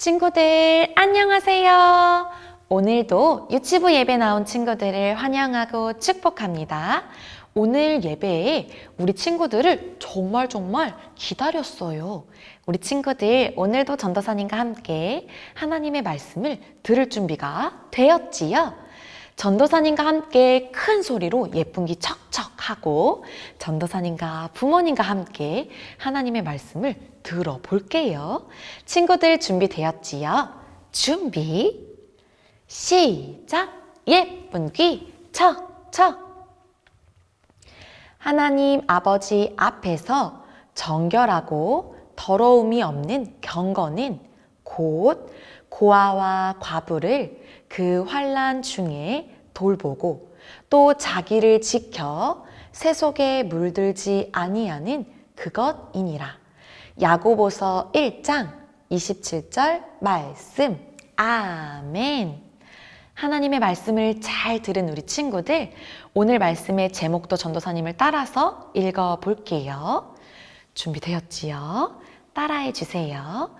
친구들, 안녕하세요. 오늘도 유치부 예배 나온 친구들을 환영하고 축복합니다. 오늘 예배에 우리 친구들을 정말 정말 기다렸어요. 우리 친구들 오늘도 전도사님과 함께 하나님의 말씀을 들을 준비가 되었지요. 전도사님과 함께 큰 소리로 예쁜기 척척 하고 전도사님과 부모님과 함께 하나님의 말씀을 들어볼게요. 친구들 준비되었지요? 준비, 시작! 예쁜 귀 척척! 하나님 아버지 앞에서 정결하고 더러움이 없는 경건은 곧 고아와 과부를 그 환란 중에 돌보고 또 자기를 지켜 세속에 물들지 아니하는 그것이니라. 야고보서 1장 27절 말씀. 아멘. 하나님의 말씀을 잘 들은 우리 친구들, 오늘 말씀의 제목도 전도사님을 따라서 읽어 볼게요. 준비되었지요? 따라해 주세요.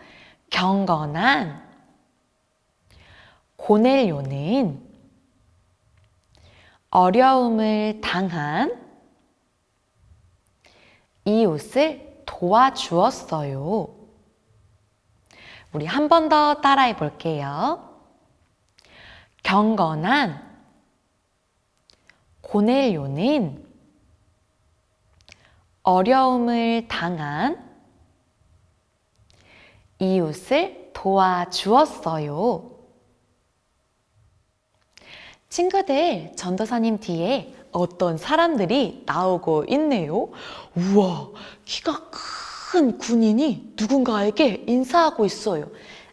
경건한 고넬료는 어려움을 당한 이웃을 도와주었어요. 우리 한 번 더 따라해 볼게요. 경건한 고넬료는 어려움을 당한 이웃을 도와주었어요. 친구들, 전도사님 뒤에 어떤 사람들이 나오고 있네요. 우와, 키가 큰 군인이 누군가에게 인사하고 있어요.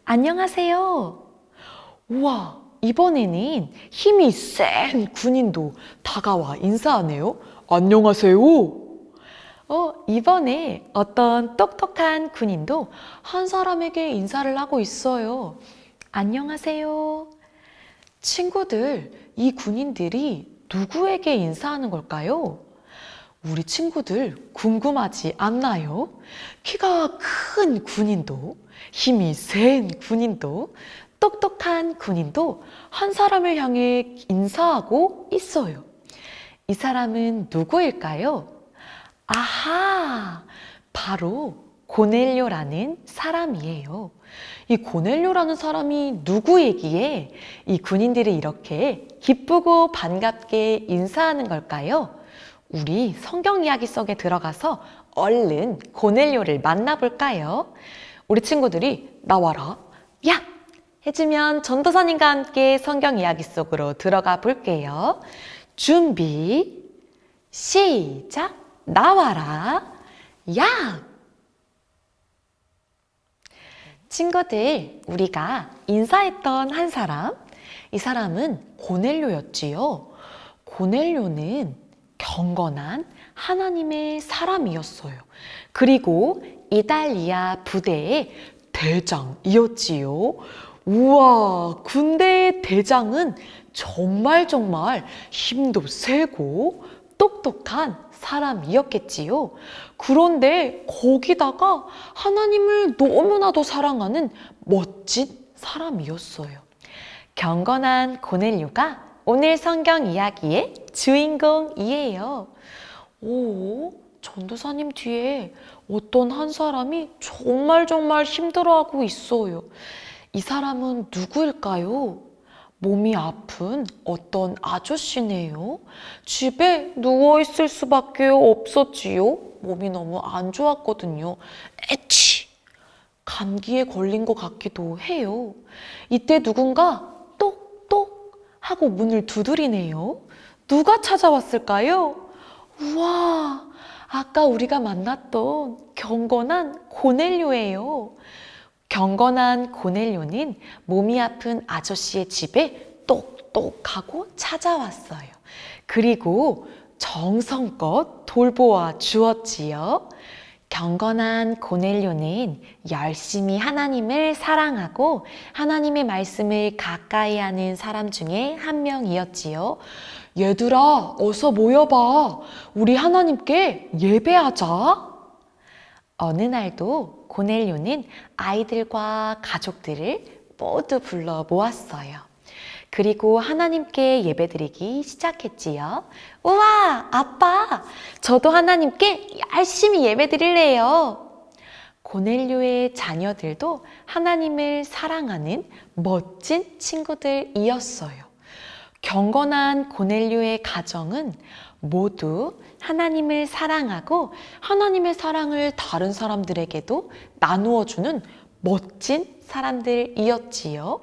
안녕하세요. 우와, 이번에는 힘이 센 군인도 다가와 인사하네요. 안녕하세요. 어, 이번에 어떤 똑똑한 군인도 한 사람에게 인사를 하고 있어요. 안녕하세요. 친구들, 이 군인들이 누구에게 인사하는 걸까요? 우리 친구들 궁금하지 않나요? 키가 큰 군인도, 힘이 센 군인도, 똑똑한 군인도 한 사람을 향해 인사하고 있어요. 이 사람은 누구일까요? 아하, 바로 고넬료라는 사람이에요. 이 고넬료라는 사람이 누구이기에 이 군인들이 이렇게 기쁘고 반갑게 인사하는 걸까요? 우리 성경 이야기 속에 들어가서 얼른 고넬료를 만나볼까요? 우리 친구들이 나와라, 야! 해주면 전도사님과 함께 성경 이야기 속으로 들어가 볼게요. 준비, 시작, 나와라, 야! 친구들, 우리가 인사했던 한 사람, 이 사람은 고넬료였지요. 고넬료는 경건한 하나님의 사람이었어요. 그리고 이달리아 부대의 대장이었지요. 우와, 군대의 대장은 정말 정말 힘도 세고 똑똑한 사람이었겠지요. 그런데 거기다가 하나님을 너무나도 사랑하는 멋진 사람이었어요. 경건한 고넬료가 오늘 성경 이야기의 주인공이에요. 오, 전도사님 뒤에 어떤 한 사람이 정말 정말 힘들어하고 있어요. 이 사람은 누구일까요? 몸이 아픈 어떤 아저씨네요. 집에 누워있을 수밖에 없었지요. 몸이 너무 안 좋았거든요. 에치! 감기에 걸린 것 같기도 해요. 이때 누군가 똑똑 하고 문을 두드리네요. 누가 찾아왔을까요? 우와, 아까 우리가 만났던 경건한 고넬료예요. 경건한 고넬료는 몸이 아픈 아저씨의 집에 똑똑하고 찾아왔어요. 그리고 정성껏 돌보아 주었지요. 경건한 고넬료는 열심히 하나님을 사랑하고 하나님의 말씀을 가까이 하는 사람 중에 한 명이었지요. 얘들아, 어서 모여봐. 우리 하나님께 예배하자. 어느 날도 고넬료는 아이들과 가족들을 모두 불러 모았어요. 그리고 하나님께 예배드리기 시작했지요. 우와, 아빠, 저도 하나님께 열심히 예배드릴래요. 고넬료의 자녀들도 하나님을 사랑하는 멋진 친구들이었어요. 경건한 고넬료의 가정은 모두 하나님을 사랑하고 하나님의 사랑을 다른 사람들에게도 나누어 주는 멋진 사람들이었지요.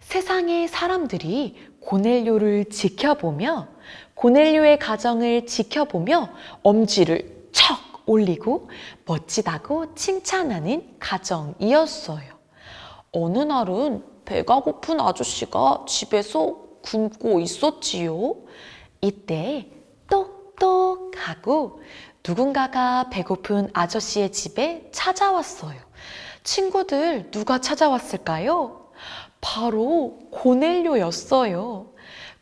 세상의 사람들이 고넬료를 지켜보며 고넬료의 가정을 지켜보며 엄지를 척 올리고 멋지다고 칭찬하는 가정이었어요. 어느 날은 배가 고픈 아저씨가 집에서 굶고 있었지요. 이때 똑똑하고 누군가가 배고픈 아저씨의 집에 찾아왔어요. 친구들 누가 찾아왔을까요? 바로 고넬료였어요.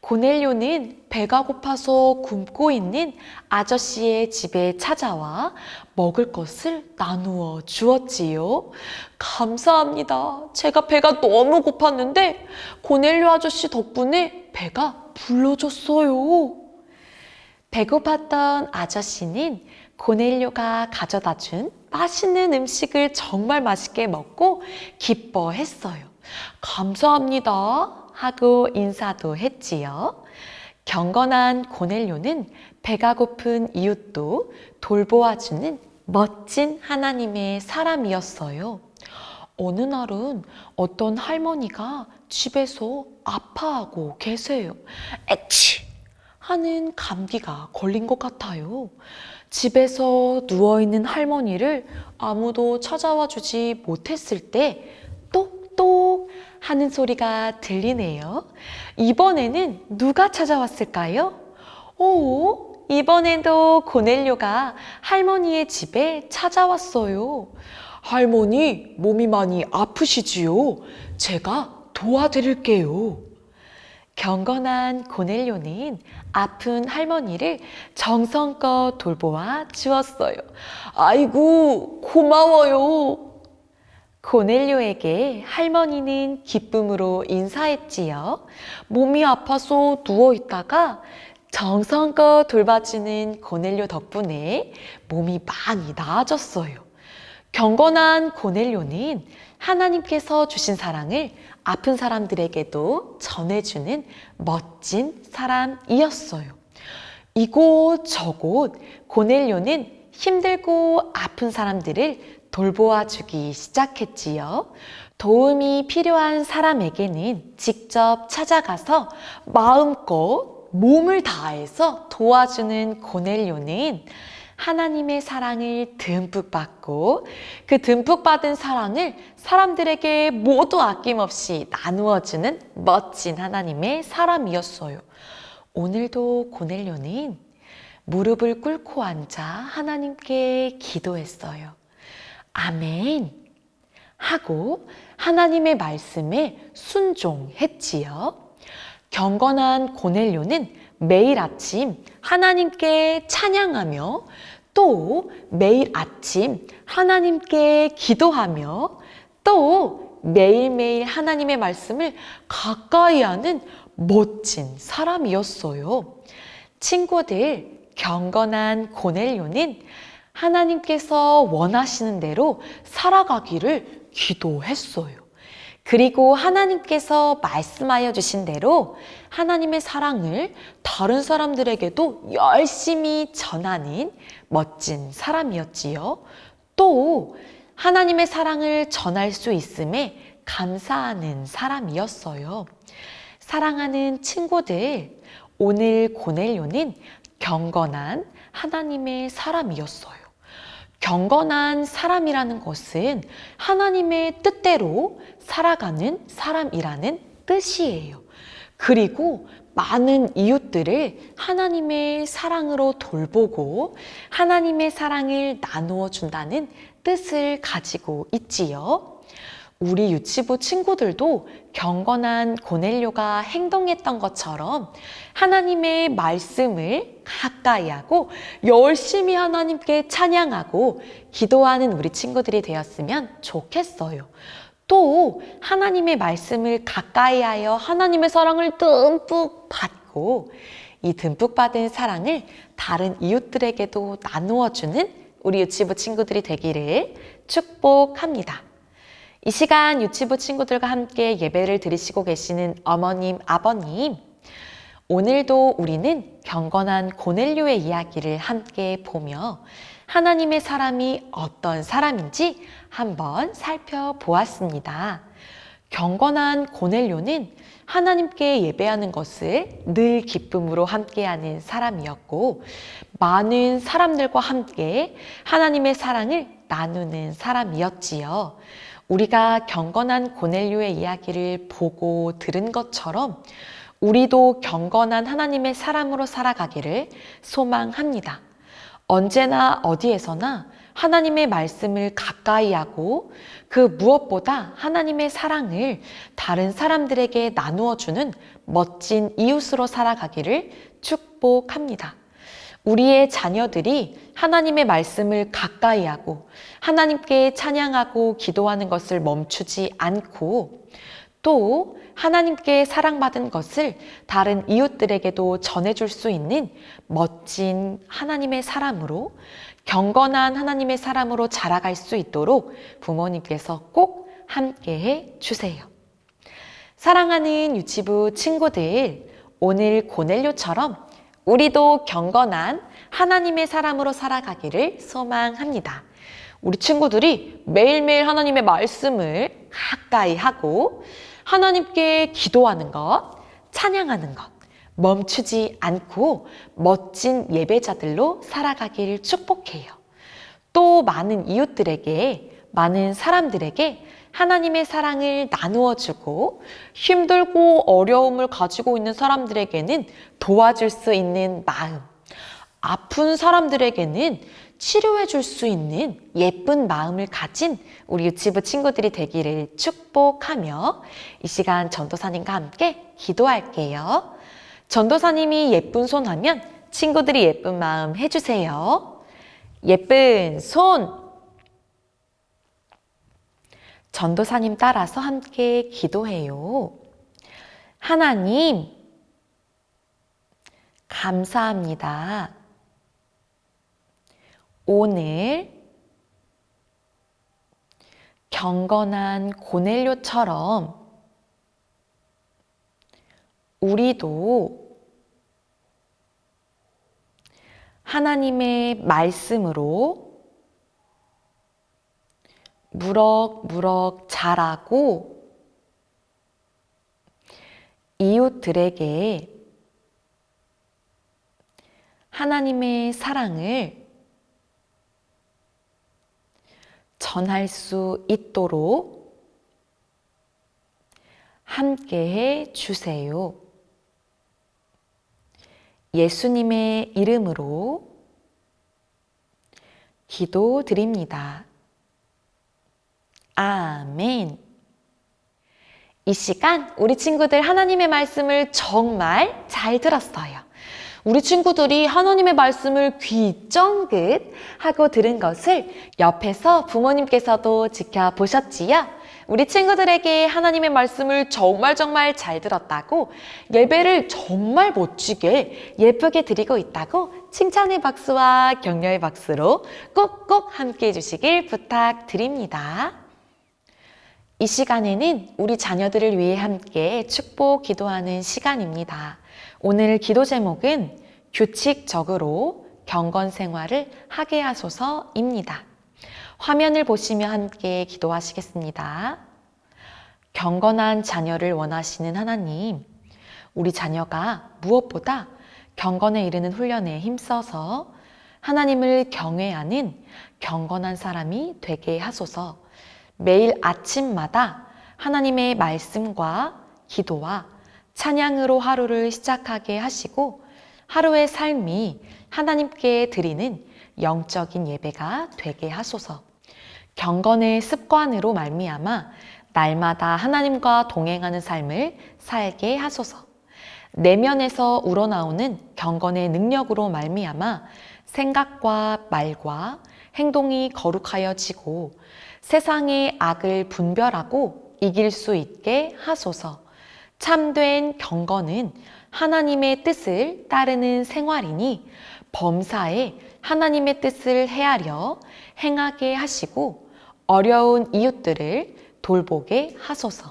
고넬료는 배가 고파서 굶고 있는 아저씨의 집에 찾아와 먹을 것을 나누어 주었지요. 감사합니다. 제가 배가 너무 고팠는데 고넬료 아저씨 덕분에 배가 불러줬어요. 배고팠던 아저씨는 고넬료가 가져다 준 맛있는 음식을 정말 맛있게 먹고 기뻐했어요. 감사합니다. 하고 인사도 했지요. 경건한 고넬료는 배가 고픈 이웃도 돌보아주는 멋진 하나님의 사람이었어요. 어느 날은 어떤 할머니가 집에서 아파하고 계세요. 에치! 하는 감기가 걸린 것 같아요. 집에서 누워있는 할머니를 아무도 찾아와 주지 못했을 때 똑똑 하는 소리가 들리네요. 이번에는 누가 찾아왔을까요? 오, 이번에도 고넬료가 할머니의 집에 찾아왔어요. 할머니, 몸이 많이 아프시지요? 제가 도와드릴게요. 경건한 고넬료는 아픈 할머니를 정성껏 돌보아 주었어요. 아이고, 고마워요. 고넬료에게 할머니는 기쁨으로 인사했지요. 몸이 아파서 누워 있다가 정성껏 돌봐주는 고넬료 덕분에 몸이 많이 나아졌어요. 경건한 고넬료는 하나님께서 주신 사랑을 아픈 사람들에게도 전해주는 멋진 사람이었어요. 이곳 저곳 고넬료는 힘들고 아픈 사람들을 돌보아 주기 시작했지요. 도움이 필요한 사람에게는 직접 찾아가서 마음껏 몸을 다해서 도와주는 고넬료는 하나님의 사랑을 듬뿍 받고 그 듬뿍 받은 사랑을 사람들에게 모두 아낌없이 나누어 주는 멋진 하나님의 사람이었어요. 오늘도 고넬료는 무릎을 꿇고 앉아 하나님께 기도했어요. 아멘. 하고 하나님의 말씀에 순종했지요. 경건한 고넬료는 매일 아침 하나님께 찬양하며 또 매일 아침 하나님께 기도하며 또 매일매일 하나님의 말씀을 가까이 하는 멋진 사람이었어요. 친구들, 경건한 고넬료는 하나님께서 원하시는 대로 살아가기를 기도했어요. 그리고 하나님께서 말씀하여 주신 대로 하나님의 사랑을 다른 사람들에게도 열심히 전하는 멋진 사람이었지요. 또 하나님의 사랑을 전할 수 있음에 감사하는 사람이었어요. 사랑하는 친구들, 오늘 고넬료는 경건한 하나님의 사람이었어요. 경건한 사람이라는 것은 하나님의 뜻대로 살아가는 사람이라는 뜻이에요. 그리고 많은 이웃들을 하나님의 사랑으로 돌보고 하나님의 사랑을 나누어 준다는 뜻을 가지고 있지요. 우리 유치부 친구들도 경건한 고넬료가 행동했던 것처럼 하나님의 말씀을 가까이 하고 열심히 하나님께 찬양하고 기도하는 우리 친구들이 되었으면 좋겠어요. 또 하나님의 말씀을 가까이 하여 하나님의 사랑을 듬뿍 받고 이 듬뿍 받은 사랑을 다른 이웃들에게도 나누어 주는 우리 유치부 친구들이 되기를 축복합니다. 이 시간 유치부 친구들과 함께 예배를 드리시고 계시는 어머님, 아버님, 오늘도 우리는 경건한 고넬료의 이야기를 함께 보며 하나님의 사람이 어떤 사람인지 한번 살펴보았습니다. 경건한 고넬료는 하나님께 예배하는 것을 늘 기쁨으로 함께하는 사람이었고, 많은 사람들과 함께 하나님의 사랑을 나누는 사람이었지요. 우리가 경건한 고넬료의 이야기를 보고 들은 것처럼 우리도 경건한 하나님의 사람으로 살아가기를 소망합니다. 언제나 어디에서나 하나님의 말씀을 가까이 하고 그 무엇보다 하나님의 사랑을 다른 사람들에게 나누어 주는 멋진 이웃으로 살아가기를 축복합니다. 우리의 자녀들이 하나님의 말씀을 가까이 하고 하나님께 찬양하고 기도하는 것을 멈추지 않고 또 하나님께 사랑받은 것을 다른 이웃들에게도 전해줄 수 있는 멋진 하나님의 사람으로 경건한 하나님의 사람으로 자라갈 수 있도록 부모님께서 꼭 함께 해 주세요. 사랑하는 유치부 친구들, 오늘 고넬료처럼 우리도 경건한 하나님의 사람으로 살아가기를 소망합니다. 우리 친구들이 매일매일 하나님의 말씀을 가까이 하고 하나님께 기도하는 것, 찬양하는 것, 멈추지 않고 멋진 예배자들로 살아가기를 축복해요. 또 많은 이웃들에게, 많은 사람들에게 하나님의 사랑을 나누어 주고 힘들고 어려움을 가지고 있는 사람들에게는 도와줄 수 있는 마음, 아픈 사람들에게는 치료해 줄 수 있는 예쁜 마음을 가진 우리 유치부 친구들이 되기를 축복하며 이 시간 전도사님과 함께 기도할게요. 전도사님이 예쁜 손 하면 친구들이 예쁜 마음 해주세요. 예쁜 손! 전도사님 따라서 함께 기도해요. 하나님, 감사합니다. 오늘 경건한 고넬료처럼 우리도 하나님의 말씀으로 무럭무럭 자라고 이웃들에게 하나님의 사랑을 전할 수 있도록 함께 해 주세요. 예수님의 이름으로 기도드립니다. 아멘. 이 시간 우리 친구들 하나님의 말씀을 정말 잘 들었어요. 우리 친구들이 하나님의 말씀을 귀 쫑긋 하고 들은 것을 옆에서 부모님께서도 지켜보셨지요? 우리 친구들에게 하나님의 말씀을 정말 정말 잘 들었다고 예배를 정말 멋지게 예쁘게 드리고 있다고 칭찬의 박수와 격려의 박수로 꼭꼭 함께 해주시길 부탁드립니다. 이 시간에는 우리 자녀들을 위해 함께 축복 기도하는 시간입니다. 오늘 기도 제목은 규칙적으로 경건 생활을 하게 하소서입니다. 화면을 보시며 함께 기도하시겠습니다. 경건한 자녀를 원하시는 하나님, 우리 자녀가 무엇보다 경건에 이르는 훈련에 힘써서 하나님을 경외하는 경건한 사람이 되게 하소서 매일 아침마다 하나님의 말씀과 기도와 찬양으로 하루를 시작하게 하시고 하루의 삶이 하나님께 드리는 영적인 예배가 되게 하소서. 경건의 습관으로 말미암아 날마다 하나님과 동행하는 삶을 살게 하소서. 내면에서 우러나오는 경건의 능력으로 말미암아 생각과 말과 행동이 거룩하여지고 세상의 악을 분별하고 이길 수 있게 하소서. 참된 경건은 하나님의 뜻을 따르는 생활이니 범사에 하나님의 뜻을 헤아려 행하게 하시고 어려운 이웃들을 돌보게 하소서.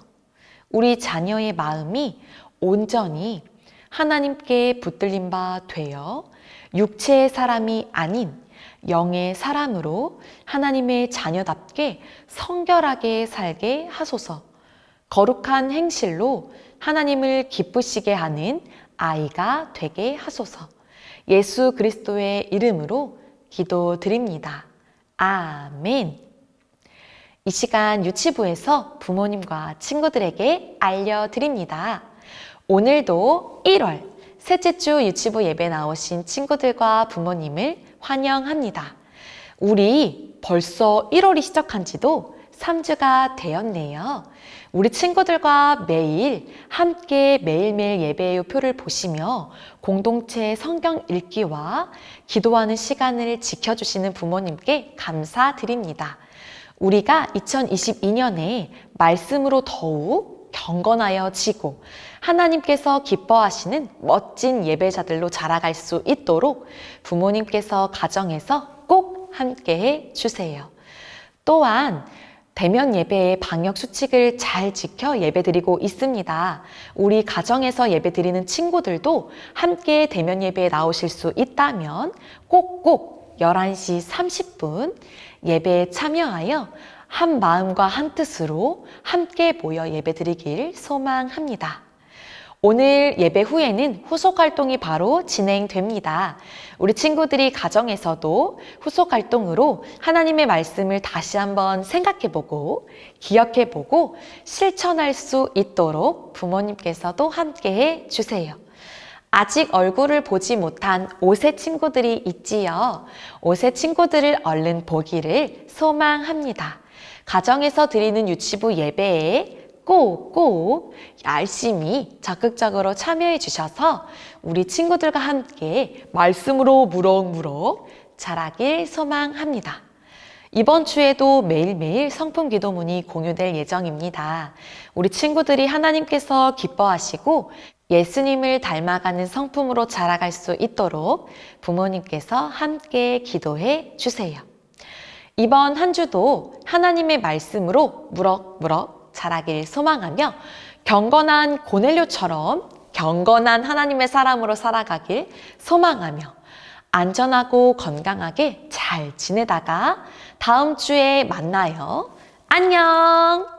우리 자녀의 마음이 온전히 하나님께 붙들린 바 되어 육체의 사람이 아닌 영의 사람으로 하나님의 자녀답게 성결하게 살게 하소서. 거룩한 행실로 하나님을 기쁘시게 하는 아이가 되게 하소서. 예수 그리스도의 이름으로 기도드립니다. 아멘. 이 시간 유치부에서 부모님과 친구들에게 알려드립니다. 오늘도 1월 셋째 주 유치부 예배 나오신 친구들과 부모님을 환영합니다. 우리 벌써 1월이 시작한 지도 3주가 되었네요. 우리 친구들과 매일 함께 매일매일 예배의 표를 보시며 공동체 성경 읽기와 기도하는 시간을 지켜주시는 부모님께 감사드립니다. 우리가 2022년에 말씀으로 더욱 경건하여 지고 하나님께서 기뻐하시는 멋진 예배자들로 자라갈 수 있도록 부모님께서 가정에서 꼭 함께해 주세요. 또한 대면 예배의 방역 수칙을 잘 지켜 예배드리고 있습니다. 우리 가정에서 예배드리는 친구들도 함께 대면 예배에 나오실 수 있다면 꼭꼭 11시 30분 예배에 참여하여 한 마음과 한 뜻으로 함께 모여 예배 드리길 소망합니다. 오늘 예배 후에는 후속 활동이 바로 진행됩니다. 우리 친구들이 가정에서도 후속 활동으로 하나님의 말씀을 다시 한번 생각해 보고, 기억해 보고, 실천할 수 있도록 부모님께서도 함께 해 주세요. 아직 얼굴을 보지 못한 5세 친구들이 있지요. 5세 친구들을 얼른 보기를 소망합니다. 가정에서 드리는 유치부 예배에 꼭꼭 열심히 적극적으로 참여해 주셔서 우리 친구들과 함께 말씀으로 무럭무럭 자라길 소망합니다. 이번 주에도 매일매일 성품 기도문이 공유될 예정입니다. 우리 친구들이 하나님께서 기뻐하시고 예수님을 닮아가는 성품으로 자라갈 수 있도록 부모님께서 함께 기도해 주세요. 이번 한 주도 하나님의 말씀으로 무럭무럭 자라길 소망하며 경건한 고넬료처럼 경건한 하나님의 사람으로 살아가길 소망하며 안전하고 건강하게 잘 지내다가 다음 주에 만나요. 안녕!